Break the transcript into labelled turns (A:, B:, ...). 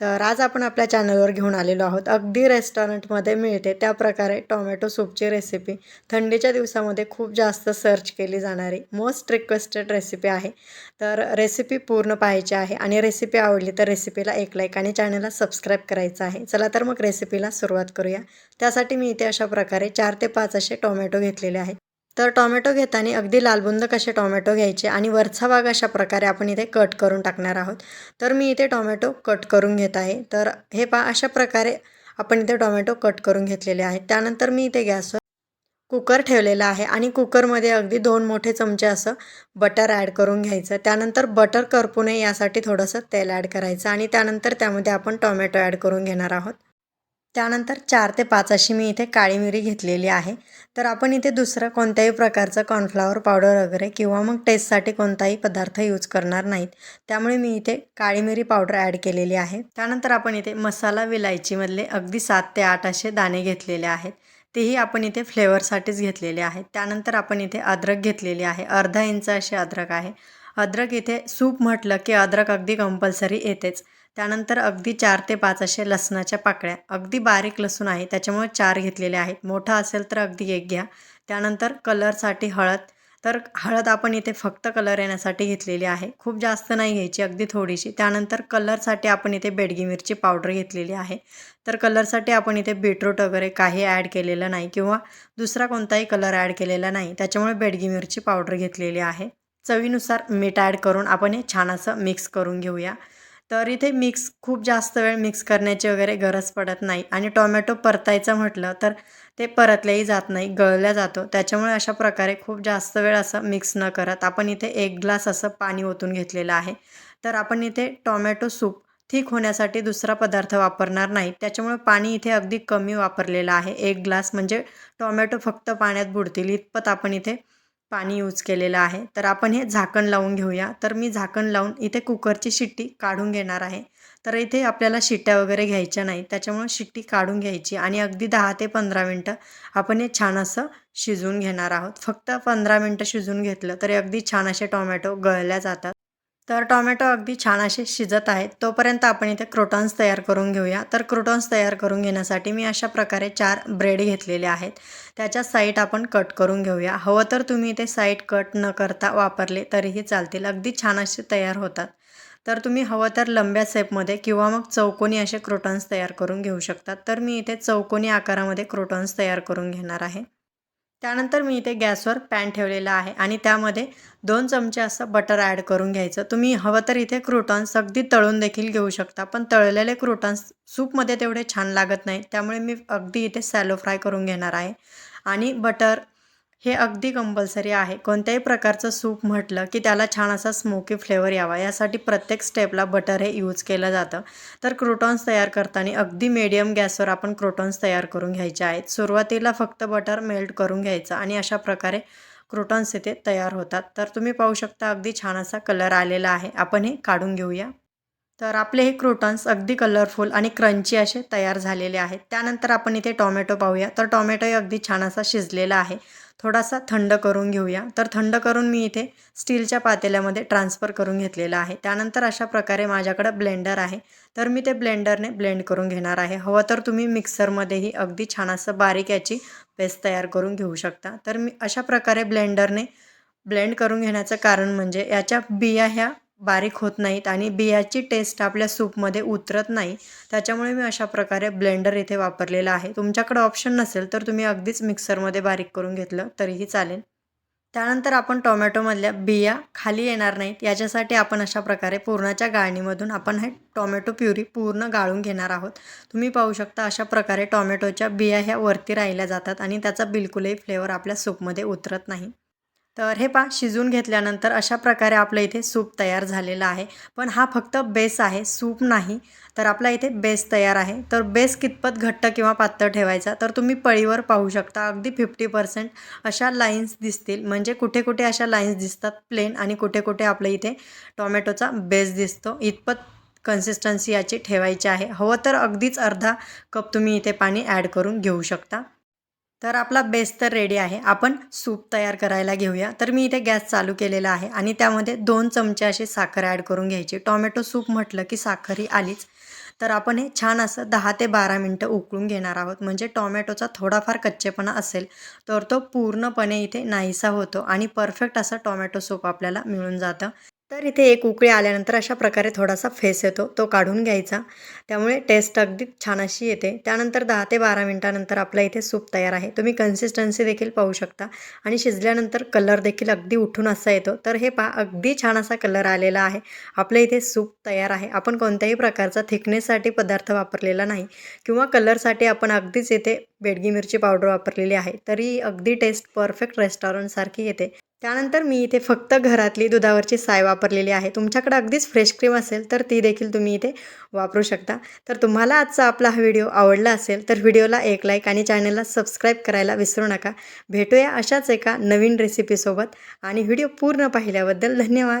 A: तर आज आपण आपल्या चॅनलवर घेऊन आलेलो आहोत. अगदी रेस्टॉरंटमध्ये मिळते. त्या प्रकारे टोमॅटो सूपची रेसिपी थंडीच्या दिवसामध्ये खूप जास्त सर्च केली जाणारी मोस्ट रिक्वेस्टेड रेसिपी आहे. तर रेसिपी पूर्ण पाहायची आहे आणि रेसिपी आवडली तर रेसिपीला एक लाईक आणि चॅनलला सबस्क्राईब करायचं आहे. चला तर मग रेसिपीला सुरुवात करूया. त्यासाठी मी इथे अशा प्रकारे चार ते पाच असे टोमॅटो घेतलेले आहेत. तर टॉमॅटो घेताना अगदी लालबुंद कसे टॉमॅटो घ्यायचे आणि वरचा भाग अशा प्रकारे आपण इथे कट करून टाकणार आहोत. तर मी इथे टॉमॅटो कट करून घेत आहे. तर हे पा अशा प्रकारे आपण इथे टॉमॅटो कट करून घेतलेले आहेत. त्यानंतर मी इथे गॅसवर कुकर ठेवलेला आहे आणि कुकरमध्ये अगदी दोन मोठे चमचे असं बटर ॲड करून घ्यायचं. त्यानंतर बटर करपू नये यासाठी थोडंसं तेल ॲड करायचं आणि त्यानंतर त्यामध्ये आपण टॉमॅटो ॲड करून घेणार आहोत. त्यानंतर चार ते पाच अशी मी इथे काळी मिरी घेतलेली आहे. तर आपण इथे दुसरं कोणत्याही प्रकारचं कॉर्नफ्लॉवर पावडर वगैरे किंवा मग टेस्टसाठी कोणताही पदार्थ यूज करणार नाहीत. त्यामुळे मी इथे काळी मिरी पावडर ॲड केलेली आहे. त्यानंतर आपण इथे मसाला विलायचीमधले अगदी सात ते आठ असे दाणे घेतलेले आहेत. तेही आपण इथे फ्लेवरसाठीच घेतलेले आहेत. त्यानंतर आपण इथे अद्रक घेतलेली आहे. अर्धा इंच असे अद्रक आहे. अद्रक इथे सूप म्हटलं की अद्रक अगदी कंपल्सरी येतेच. त्यानंतर अगदी चार ते पाच असे लसणाच्या पाकळ्या. अगदी बारीक लसूण आहे त्याच्यामुळे चार घेतलेले आहेत. मोठा असेल तर अगदी एक घ्या. त्यानंतर कलरसाठी हळद. तर हळद आपण इथे फक्त कलर येण्यासाठी घेतलेली आहे. खूप जास्त नाही घ्यायची अगदी थोडीशी. त्यानंतर कलरसाठी आपण इथे बेडगी मिरची पावडर घेतलेली आहे. तर कलरसाठी आपण इथे बीटरूट वगैरे काही ॲड केलेलं नाही किंवा दुसरा कोणताही कलर ॲड केलेला नाही. त्याच्यामुळे बेडगी मिरची पावडर घेतलेली आहे. चवीनुसार मीठ ॲड करून आपण हे छान असं मिक्स करून घेऊया. तर इथे मिक्स खूप जास्त वेळ मिक्स करण्याची वगैरे गरज पडत नाही. आणि टोमॅटो परतायचं म्हटलं तर ते परतल्याही जात नाही गळल्या जातो. त्याच्यामुळे अशा प्रकारे खूप जास्त वेळ असं मिक्स न करत आपण इथे एक ग्लास असं पाणी ओतून घेतलेलं आहे. तर आपण इथे टोमॅटो सूप ठीक होण्यासाठी दुसरा पदार्थ वापरणार नाही. त्याच्यामुळे पाणी इथे अगदी कमी वापरलेलं आहे. एक ग्लास म्हणजे टोमॅटो फक्त पाण्यात बुडतील इतपत आपण इथे पाणी यूज केलेलं आहे. तर आपण हे झाकण लावून घेऊया. तर मी झाकण लावून इथे कुकरची शिट्टी काढून घेणार आहे. तर इथे आपल्याला शिट्ट्या वगैरे घ्यायच्या नाही. त्याच्यामुळे शिट्टी काढून घ्यायची आणि अगदी दहा ते पंधरा मिनटं आपण हे छान असं शिजवून घेणार आहोत. फक्त पंधरा मिनटं शिजवून घेतलं तरी अगदी छान असे टोमॅटो गळल्या जातात. तर टॉमॅटो अगदी छान असे शिजत आहेत. तोपर्यंत आपण इथे क्रोटॉन्स तयार करून घेऊया. तर क्रोटॉन्स तयार करून घेण्यासाठी मी अशा प्रकारे चार ब्रेड घेतलेले आहेत. त्याच्या साईट आपण कट करून घेऊया. हवं तर तुम्ही इथे साईट कट न करता वापरले तरीही चालतील. अगदी छान असे तयार होतात. तर तुम्ही हवं तर लंब्या सेपमध्ये किंवा मग चौकोनी असे क्रोटॉन्स तयार करून घेऊ शकतात तर मी इथे चौकोनी आकारामध्ये क्रोटॉन्स तयार करून घेणार आहे. त्यानंतर मी इथे गॅसवर पॅन ठेवलेला आहे आणि त्यामध्ये दोन चमचे असं बटर ॲड करून घ्यायचं. तुम्ही हवं तर इथे क्रोटॉन्स अगदी तळून देखील घेऊ शकता पण तळलेले क्रोटॉन्स सूपमध्ये तेवढे छान लागत नाही त्यामुळे मी अगदी इथे सॅलो फ्राय करून घेणार आहे. आणि बटर हे अगदी कंपल्सरी आहे. कोणत्याही प्रकारचं सूप म्हटलं की त्याला छान असा स्मोकी फ्लेवर यावा. यासाठी प्रत्येक स्टेपला बटर हे यूज केलं जातं. तर क्रोटॉन्स तयार करताना अगदी मीडियम गॅसवर आपण क्रोटॉन्स तयार करून घ्यायचे आहेत. सुरुवातीला फक्त बटर मेल्ट करून घ्यायचं आणि अशा प्रकारे क्रोटॉन्स इथे तयार होतात. तर तुम्ही पाहू शकता अगदी छान असा कलर आलेला आहे. आपण हे काढून घेऊया. तर आपले हे क्रोटॉन्स अगदी कलरफुल आणि क्रंची असे तयार झालेले आहेत. त्यानंतर आपण इथे टॉमॅटो पाहूया. तर टॉमॅटोही अगदी छान असा शिजलेला आहे. थोडासा थंड करून घेऊया. तर थंड करून मी इथे स्टीलच्या पातेल्यामध्ये ट्रान्सफर करून घेतलेला आहे. त्यानंतर अशा प्रकारे माझ्याकडं ब्लेंडर आहे. तर मी ते ब्लेंडरने ब्लेंड करून घेणार आहे. हवं तर तुम्ही मिक्सरमध्येही अगदी छान असं बारीक याची पेस्ट तयार करून घेऊ शकता. तर मी अशा प्रकारे ब्लेंडरने ब्लेंड करून घेण्याचं कारण म्हणजे याच्या बिया ह्या बारीक होत नाहीत आणि बियाची टेस्ट आपल्या सूपमध्ये उतरत नाही. त्याच्यामुळे मी अशा प्रकारे ब्लेंडर इथे वापरलेला आहे. तुमच्याकडे ऑप्शन नसेल तर तुम्ही अगदीच मिक्सरमध्ये बारीक करून घेतलं तरीही चालेल. त्यानंतर आपण टोमॅटोमधल्या बिया खाली येणार नाहीत. याच्यासाठी आपण अशा प्रकारे पूर्णाच्या गाळणीमधून आपण हे टोमॅटो प्युरी पूर्ण गाळून घेणार आहोत. तुम्ही पाहू शकता अशा प्रकारे टोमॅटोच्या बिया ह्या वरती राहिल्या जातात आणि त्याचा बिलकुलही फ्लेवर आपल्या सूपमध्ये उतरत नाही. तर हे पा शिजून घेतल्यानंतर अशा प्रकारे आपलं इथे सूप तयार झालेलं आहे. पण हा फक्त बेस आहे सूप नाही. तर आपला इथे बेस तयार आहे. तर बेस कितपत घट्ट किंवा पातळ ठेवायचा तर तुम्ही पळीवर पाहू शकता. अगदी फिफ्टी पर्सेंट अशा लाईन्स दिसतील. म्हणजे कुठे कुठे अशा लाईन्स दिसतात प्लेन आणि कुठे कुठे आपल्या इथे टोमॅटोचा बेस दिसतो. इतपत कन्सिस्टन्सी याची ठेवायची आहे. हवं तर अगदीच अर्धा कप तुम्ही इथे पाणी ॲड करून घेऊ शकता. तर आपला बेस तर रेडी आहे. आपण सूप तयार करायला घेऊया. तर मी इथे गॅस चालू केलेला आहे आणि त्यामध्ये दोन चमचे अशी साखर ॲड करून घ्यायची. टॉमॅटो सूप म्हटलं की साखर ही आलीच. तर आपण हे छान असं दहा ते बारा मिनटं उकळून घेणार आहोत. म्हणजे टॉमॅटोचा थोडाफार कच्चेपणा असेल तर तो पूर्णपणे इथे नाहीसा होतो आणि परफेक्ट असं टॉमॅटो सूप आपल्याला मिळून जातं. तर इथे एक उकळी आल्यानंतर अशा प्रकारे थोडासा फेस येतो तो काढून घ्यायचा. त्यामुळे टेस्ट अगदी छान अशी येते. त्यानंतर दहा ते बारा मिनटानंतर आपल्या इथे सूप तयार आहे. तुम्ही कन्सिस्टन्सी देखील पाहू शकता. आणि शिजल्यानंतर कलर देखील अगदी उठून असा येतो. तर हे पहा अगदी छान असा कलर आलेला आहे. आपल्या इथे सूप तयार आहे. आपण कोणत्याही प्रकारचा थिकनेससाठी पदार्थ वापरलेला नाही किंवा कलरसाठी आपण अगदीच इथे बेडगी मिरची पावडर वापरलेली आहे. तरी अगदी टेस्ट परफेक्ट रेस्टॉरंटसारखी येते. त्यानंतर मी इथे फक्त घरातली दुधावरची साय वापरलेली आहे. तुमच्याकडे अगदीच फ्रेश क्रीम असेल तर ती देखील तुम्ही इथे वापरू शकता. तर तुम्हाला आजचा आपला हा व्हिडिओ आवडला असेल तर व्हिडिओला एक लाईक आणि चॅनलला सबस्क्राईब करायला विसरू नका. भेटूया अशाच एका नवीन रेसिपीसोबत आणि व्हिडिओ पूर्ण पाहिल्याबद्दल धन्यवाद.